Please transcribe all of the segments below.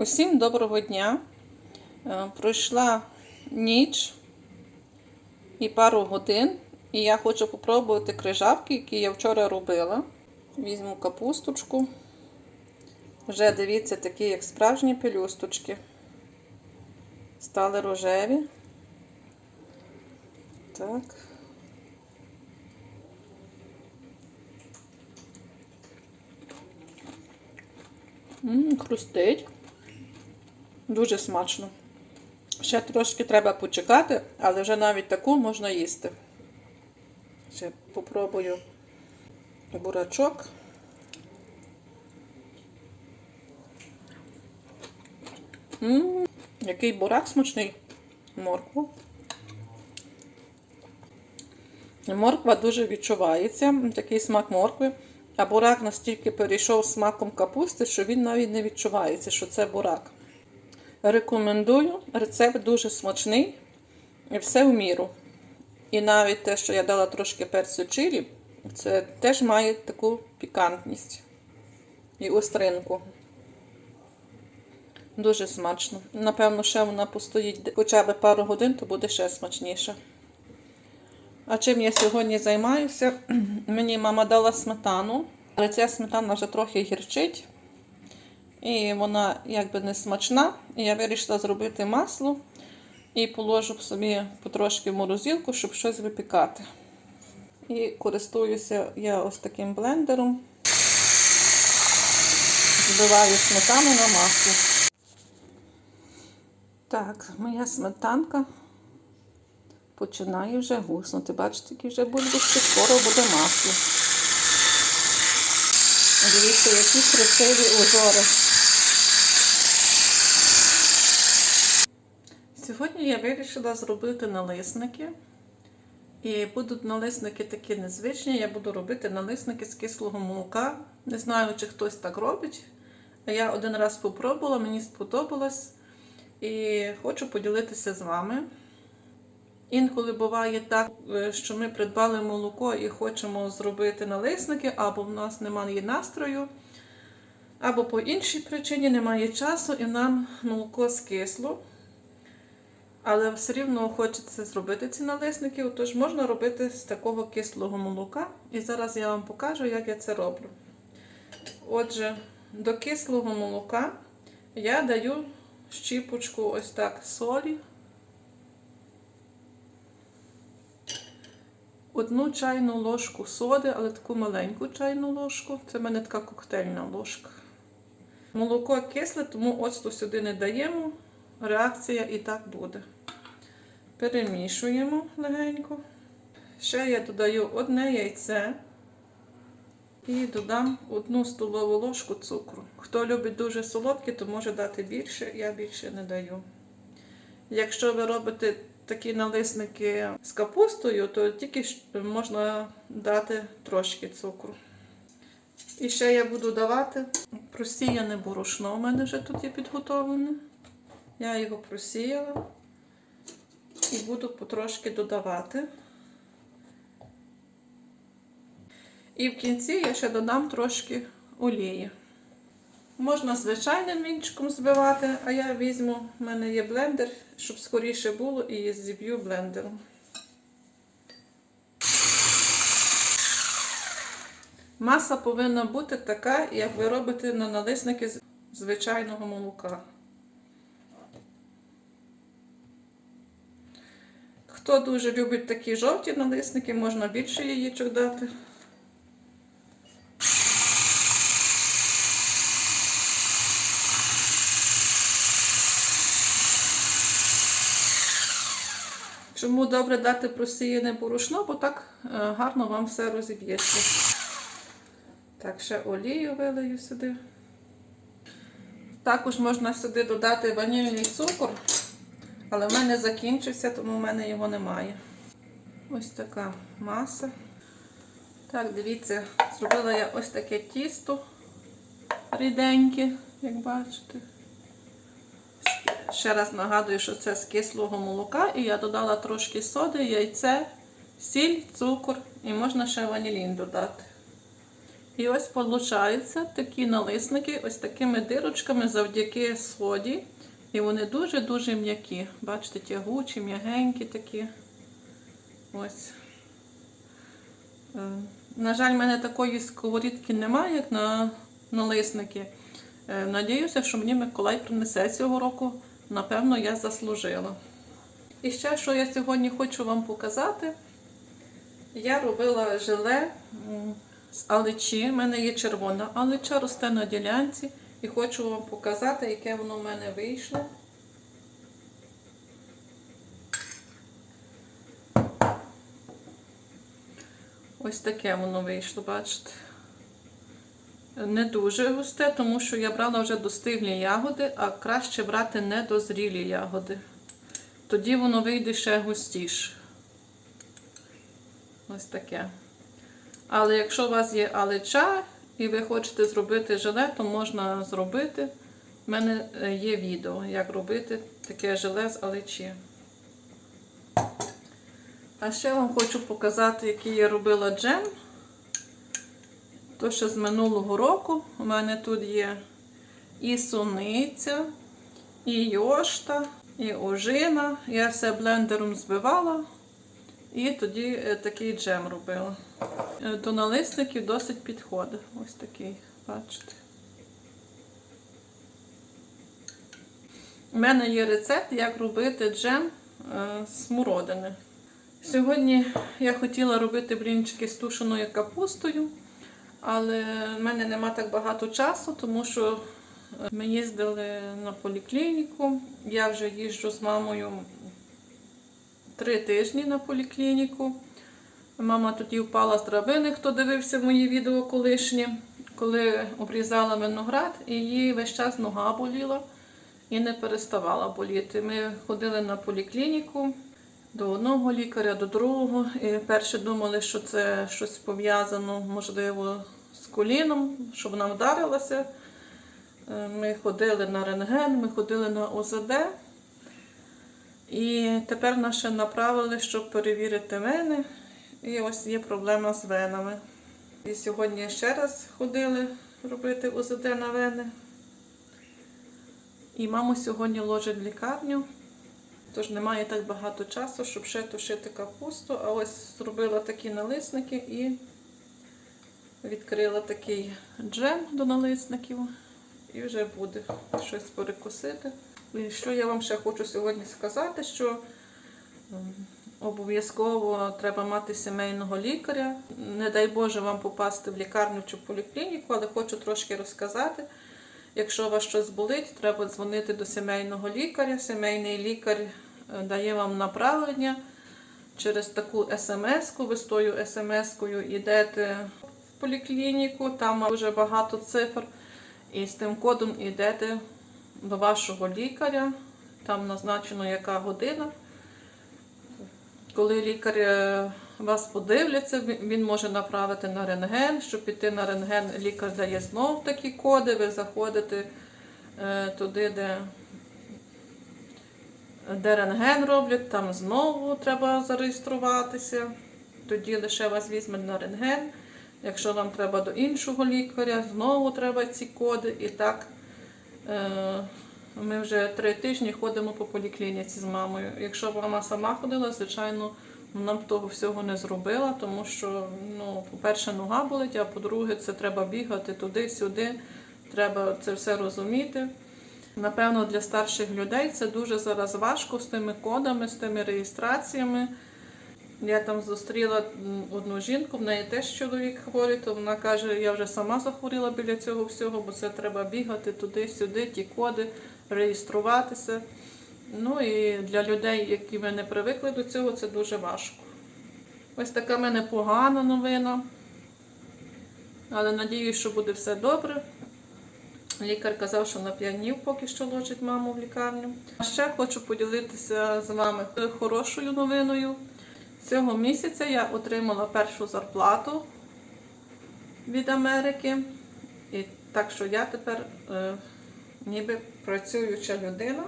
Усім доброго дня. Е, Пройшла ніч і пару годин, і я хочу попробувати крижавки, які я вчора робила. Візьму капусточку. Вже дивіться, такі, як справжні пелюсточки. Стали рожеві. Так. М, хрустить. Дуже смачно. Ще трошки треба почекати, але вже навіть таку можна їсти. Ще попробую бурачок. М, який бурак смачний. Моркву. Морква дуже відчувається, такий смак моркви. А бурак настільки перейшов смаком капусти, що він навіть не відчувається, що це бурак. Рекомендую, рецепт дуже смачний і все в міру. І навіть те, що я дала трошки перцю чилі, це теж має таку пікантність і остринку. Дуже смачно. Напевно, ще вона постоїть хоча б пару годин, то буде ще смачніше. А чим я сьогодні займаюся? Мені мама дала сметану, але ця сметана вже трохи гірчить. І вона якби не смачна. І я вирішила зробити масло і положу собі потрошки в морозилку, щоб щось випікати. І користуюся я ось таким блендером. Збиваю сметану на масло. Так, моя сметанка починає вже гуснути. Бачите, які вже бульбочки, скоро буде масло. Дивіться, які красиві узори. Сьогодні я вирішила зробити налисники. І будуть налисники такі незвичні. Я буду робити налисники з кислого молока. Не знаю, чи хтось так робить. Я один раз спробувала, мені сподобалось. І хочу поділитися з вами. Інколи буває так, е, що ми придбали молоко і хочемо зробити налисники, або в нас немає настрою, або по іншій причині немає часу, і нам молоко скисло. Але все рівно хочеться зробити ці налисники, отож можна робити з такого кислого молока. І зараз я вам покажу, як я це роблю. Отже, до кислого молока я даю щіпочку ось так солі. Одну чайну ложку соди, але таку маленьку чайну ложку. Це в мене така коктейльна ложка. Молоко кисле, тому оцту сюди не даємо. Реакція і так буде. Перемішуємо легенько. Ще я додаю одне яйце і додам одну столову ложку цукру. Хто любить дуже солодкі, то може дати більше, я більше не даю. Якщо ви робите такі налисники з капустою, то тільки можна дати трошки цукру. І ще я буду давати просіяне борошно. У мене вже тут є підготовлене. Я його просіяла і буду потрошки додавати. І в кінці я ще додам трошки олії. Можна звичайним вінчиком збивати, а я візьму, в мене є блендер, щоб скоріше було, і зіб'ю блендером. Маса повинна бути така, як ви робите на налисники звичайного молока. Хто дуже любить такі жовті налисники, можна більше яєчок дати. Чому добре дати просіяне борошно, бо так е, гарно вам все розіб'ється. Так, ще олію вилию сюди. Також можна сюди додати ванільний цукор, але в мене закінчився, тому в мене його немає. Ось така маса. Так, дивіться, зробила я ось таке тісто ріденьке, як бачите. Ще раз нагадую, що це з кислого молока, і я додала трошки соди, яйце, сіль, цукор і можна ще ванілін додати. І ось виходить такі налисники, ось такими дирочками завдяки соді. І вони дуже-дуже м'які. Бачите, тягучі, м'ягенькі такі. Ось. Е, На жаль, в мене такої сковорідки немає, як на налисники. Е, Надіюся, що мені Миколай принесе цього року. Напевно, я заслужила. І ще, що я сьогодні хочу вам показати, я робила желе з аличі. У мене є червона алича, росте на ділянці. І хочу вам показати, яке воно в мене вийшло. Ось таке воно вийшло, бачите. Не дуже густе, тому що я брала вже достиглі ягоди, а краще брати недозрілі ягоди. Тоді воно вийде ще густіше. Ось таке. Але якщо у вас є алеча і ви хочете зробити желе, то можна зробити. У мене е, є відео, як робити таке желе з алечі. А ще вам хочу показати, який я робила джем. То ще з минулого року. У мене тут є і суниця, і йошта, і ожина. Я все блендером збивала. І тоді е, такий джем робила. Е, До налисників досить підходить. Ось такий, бачите. У мене є рецепт, як робити джем е, з смородини. Сьогодні я хотіла робити блінчики з тушеною капустою, але в мене нема так багато часу, тому що е, ми їздили на поліклініку. Я вже їжджу з мамою три тижні на поліклініку. Мама тоді впала з драбини, хто дивився мої відео колишні, коли обрізала виноград, і її весь час нога боліла і не переставала боліти. Ми ходили на поліклініку до одного лікаря, до другого. І перше думали, що це щось пов'язано, можливо, з коліном, що вона вдарилася. Е, Ми ходили на рентген, ми ходили на ОЗД. І тепер нас ще направили, щоб перевірити вени. І ось є проблема з венами. І сьогодні ще раз ходили робити ОЗД на вени. І маму сьогодні ложать в лікарню. Тож немає так багато часу, щоб ще тушити капусту. А ось зробила такі налисники і відкрила такий джем до налисників. І вже буде щось перекусити. І що я вам ще хочу сьогодні сказати, що обов'язково треба мати сімейного лікаря. Не дай Боже вам попасти в лікарню чи в поліклініку, але хочу трошки розказати. Якщо у вас щось болить, треба дзвонити до сімейного лікаря. Сімейний лікар е, дає вам направлення через таку смс-ку. Ви з тою смс-кою йдете в поліклініку, там дуже багато цифр. І з тим кодом йдете до вашого лікаря, там назначено яка година. Коли лікар е, вас подивляться, він- може направити на рентген. Щоб піти на рентген, лікар дає знов такі коди. Ви заходите е, туди, де, де рентген роблять, там знову треба зареєструватися. Тоді лише вас візьмуть на рентген. Якщо вам треба до іншого лікаря, знову треба ці коди. І так ми вже три тижні ходимо по поліклініці з мамою. Якщо б мама сама ходила, звичайно, вона б того всього не зробила, тому що, ну, по-перше, нога болить, а по-друге, це треба бігати туди-сюди, треба це все розуміти. Напевно, для старших людей це дуже зараз важко з тими кодами, з тими реєстраціями. Я там зустріла одну жінку, в неї теж чоловік хворий, то вона каже, я вже сама захворіла біля цього всього, бо це треба бігати туди-сюди, ті коди, реєструватися. Ну і для людей, які ми не привикли до цього, це дуже важко. Ось така в мене погана новина. Але надіюсь, що буде все добре. Лікар казав, що на 5 днів поки що ложить маму в лікарню. А ще хочу поділитися з вами хорошою новиною. Цього місяця я отримала першу зарплату від Америки. І так що я тепер е, ніби працююча людина.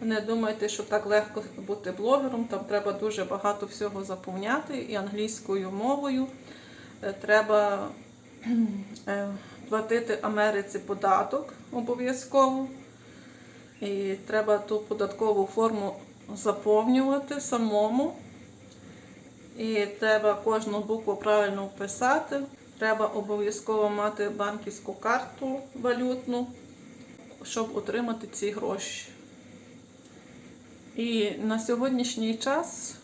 Не думайте, що так легко бути блогером, там треба дуже багато всього заповняти і англійською мовою. Е, Треба е, платити Америці податок обов'язково. І треба ту податкову форму заповнювати самому. І треба кожну букву правильно вписати. Треба обов'язково мати банківську карту валютну, щоб отримати ці гроші. І на сьогоднішній час,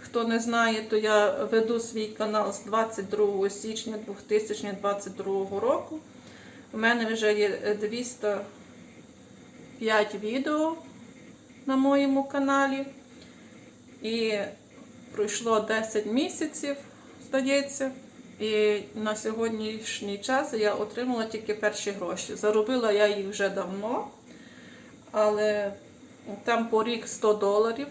хто не знає, то я веду свій канал з 22 січня 2022 року. У мене вже є 205 відео на моєму каналі. І пройшло 10 місяців, здається. І на сьогоднішній час я отримала тільки перші гроші. Заробила я їх вже давно, але там по рік 100 доларів.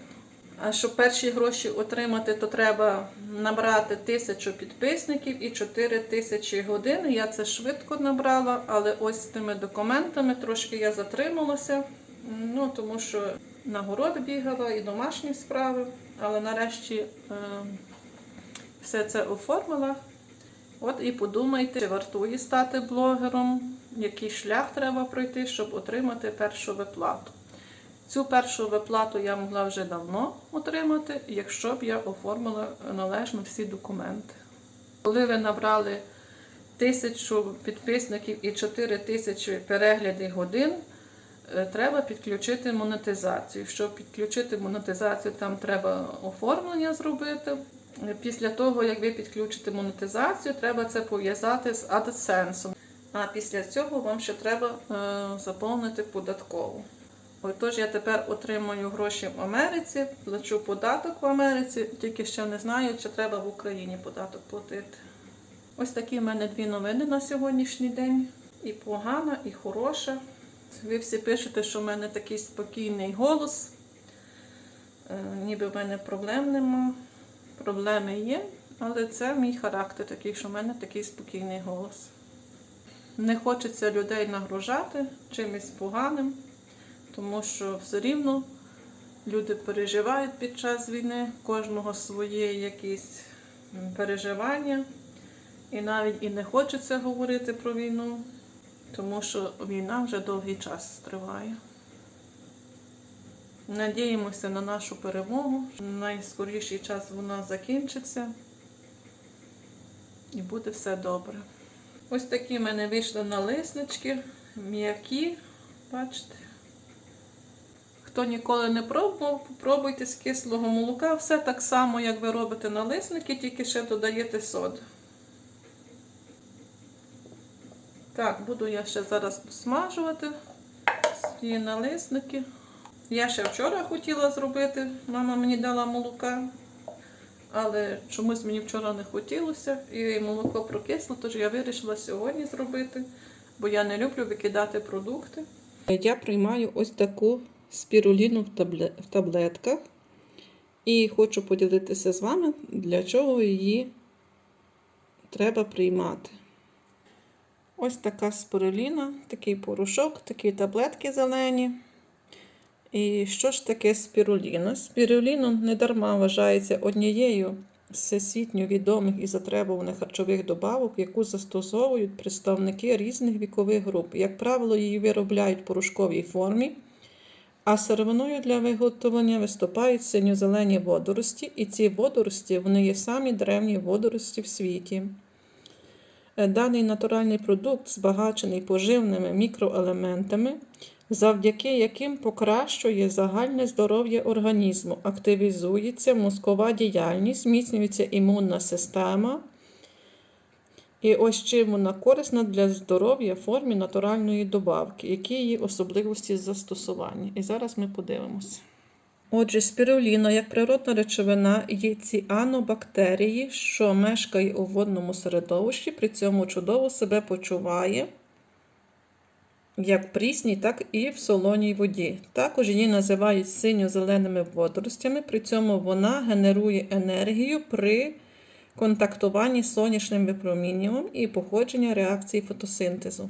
А щоб перші гроші отримати, то треба набрати тисячу підписників і 4 тисячі годин. Я це швидко набрала, але ось з тими документами трошки я затрималася, ну тому що на город бігала і домашні справи, але нарешті е, все це оформила. От і подумайте, чи вартує стати блогером, який шлях треба пройти, щоб отримати першу виплату. Цю першу виплату я могла вже давно отримати, якщо б я оформила належно всі документи. Коли ви набрали тисячу підписників і 4 тисячі переглядів годин, треба підключити монетизацію. Щоб підключити монетизацію, там треба оформлення зробити. Е, Після того, як ви підключите монетизацію, треба це пов'язати з AdSense. А після цього вам ще треба е, заповнити податкову. Отож, я тепер отримую гроші в Америці, плачу податок в Америці, тільки ще не знаю, чи треба в Україні податок платити. Ось такі в мене дві новини на сьогоднішній день. І погана, і хороша. Ви всі пишете, що в мене такий спокійний голос. Е, Ніби в мене проблем нема. Проблеми є, але це мій характер такий, що в мене такий спокійний голос. Не хочеться людей нагружати чимось поганим, тому що все рівно люди переживають під час війни, кожного своє якісь переживання. І навіть і не хочеться говорити про війну, тому що війна вже довгий час триває. Надіємося на нашу перемогу. Найскоріший час вона закінчиться і буде все добре. Ось такі в мене вийшли налиснички, м'які, бачите. Хто ніколи не пробував, попробуйте з кислого молока. Все так само, як ви робите налисники, тільки ще додаєте соду. Так, буду я ще зараз смажувати свої налисники. Я ще вчора хотіла зробити, мама мені дала молока, але чомусь мені вчора не хотілося, і молоко прокисло, тож я вирішила сьогодні зробити, бо я не люблю викидати продукти. Я приймаю ось таку спіруліну в, таблетках і хочу поділитися з вами, для чого її треба приймати. Ось така спируліна, такий порошок, такі таблетки зелені. І що ж таке спіруліна? Спіруліна недарма вважається однією з всесвітньо відомих і затребуваних харчових добавок, яку застосовують представники різних вікових груп. Як правило, її виробляють в порошковій формі, а сировиною для виготовлення виступають синьо-зелені водорості, і ці водорості вони є самі древні водорості в світі. Е, Даний натуральний продукт збагачений поживними мікроелементами, завдяки яким покращує загальне здоров'я організму, активізується мозкова діяльність, зміцнюється імунна система. І ось чим вона корисна для здоров'я в формі натуральної добавки, які її особливості застосування. І зараз ми подивимося. Отже, спіруліна, як природна речовина, є ціанобактерії, що мешкає у водному середовищі, при цьому чудово себе почуває як в прісній, так і в солоній воді. Також її називають синьо-зеленими водоростями, при цьому вона генерує енергію при контактуванні з сонячним випромінюванням і походження реакції фотосинтезу.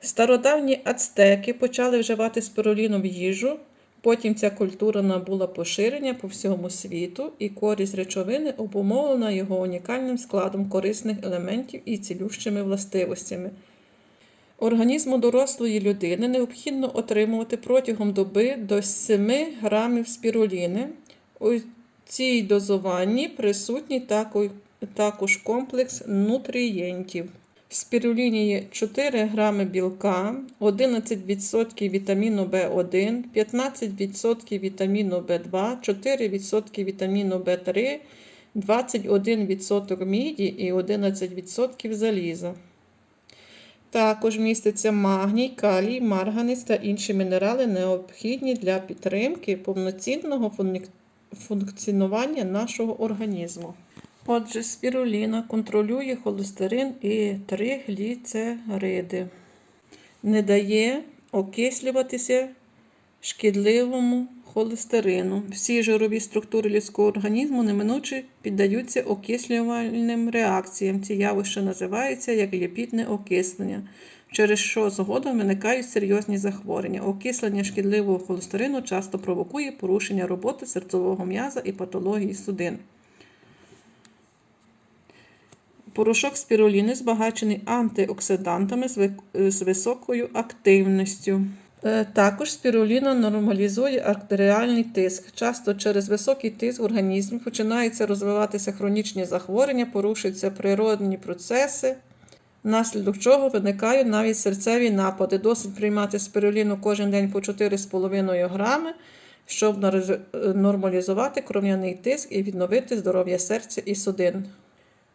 Стародавні ацтеки почали вживати спируліну в їжу Потім ця культура набула поширення по всьому світу, і користь речовини обумовлена його унікальним складом корисних елементів і цілющими властивостями. Організму дорослої людини необхідно отримувати протягом доби до 7 грамів спіруліни. У цій дозуванні присутній також комплекс нутрієнтів. В спіруліні 4 грами білка, 11% вітаміну В1, 15% вітаміну В2, 4% вітаміну В3, 21% міді і 11% заліза. Також міститься магній, калій, марганець та інші мінерали, необхідні для підтримки повноцінного функ- функціонування нашого організму. Отже, спіруліна контролює холестерин і тригліцериди, не дає окислюватися шкідливому холестерину. Всі жирові структури людського організму неминуче піддаються окислювальним реакціям. Ці явища називаються як ліпідне окислення, через що згодом виникають серйозні захворювання. Окислення шкідливого холестерину часто провокує порушення роботи серцевого м'яза і патології судин. Порошок спіруліни збагачений антиоксидантами з високою активністю. Е, Також спіруліна нормалізує артеріальний тиск. Часто через високий тиск в організмі починаються розвиватися хронічні захворювання, порушуються природні процеси, внаслідок чого виникають навіть серцеві напади. Досить приймати спіруліну кожен день по 4,5 грами, щоб нормалізувати кров'яний тиск і відновити здоров'я серця і судин.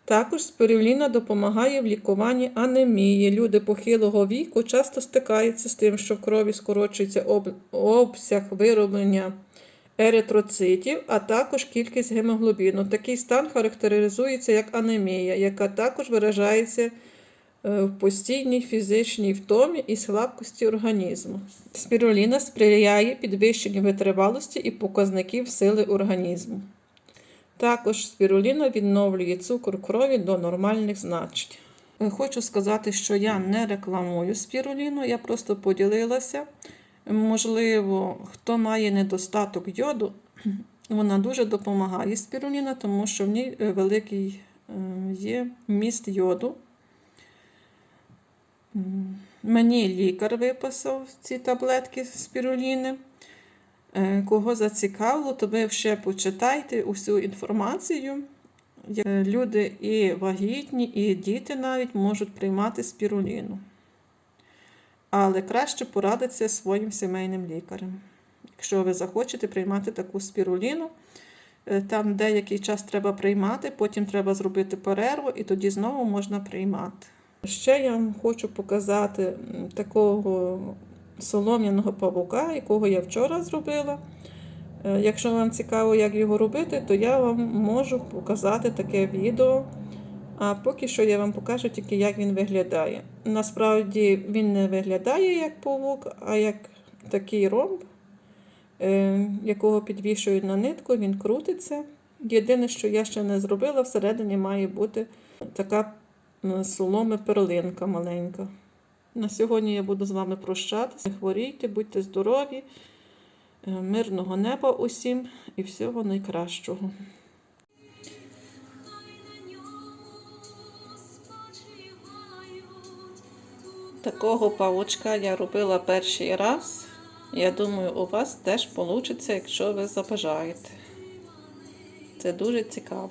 Також спируліна допомагає в лікуванні анемії. Люди похилого віку часто стикаються з тим, що в крові скорочується об- обсяг вироблення еритроцитів, а також кількість гемоглобіну. Такий стан характеризується як анемія, яка також виражається е, в постійній фізичній втомі і слабкості організму. Спіруліна сприяє підвищенню витривалості і показників сили організму. Також спіруліна відновлює цукор крові до нормальних значень. Е, Хочу сказати, що я не рекламую спіруліну, я просто поділилася. Можливо, хто має недостаток йоду, вона дуже допомагає спіруліна, тому що в ній е, великий е, є вміст йоду. Мені лікар виписав ці таблетки спіруліни. Е, Кого зацікавило, то ви ще почитайте усю інформацію. Люди і вагітні, і діти навіть можуть приймати спіруліну. Але краще порадитися своїм сімейним лікарем. Якщо ви захочете приймати таку спіруліну, е, там деякий час треба приймати, потім треба зробити перерву, і тоді знову можна приймати. Ще я вам хочу показати такого солом'яного павука, якого я вчора зробила. Е, Якщо вам цікаво, як його робити, то я вам можу показати таке відео. А поки що я вам покажу тільки, як він виглядає. Насправді він не виглядає як павук, а як такий ромб, е, якого підвішують на нитку, він крутиться. Єдине, що я ще не зробила, всередині має бути така соломи перлинка маленька. На сьогодні я буду з вами прощатися. Не хворійте, будьте здорові, е, мирного неба усім і всього найкращого. Такого павучка я робила перший раз. Я думаю, у вас теж вийде, якщо ви забажаєте. Це дуже цікаво.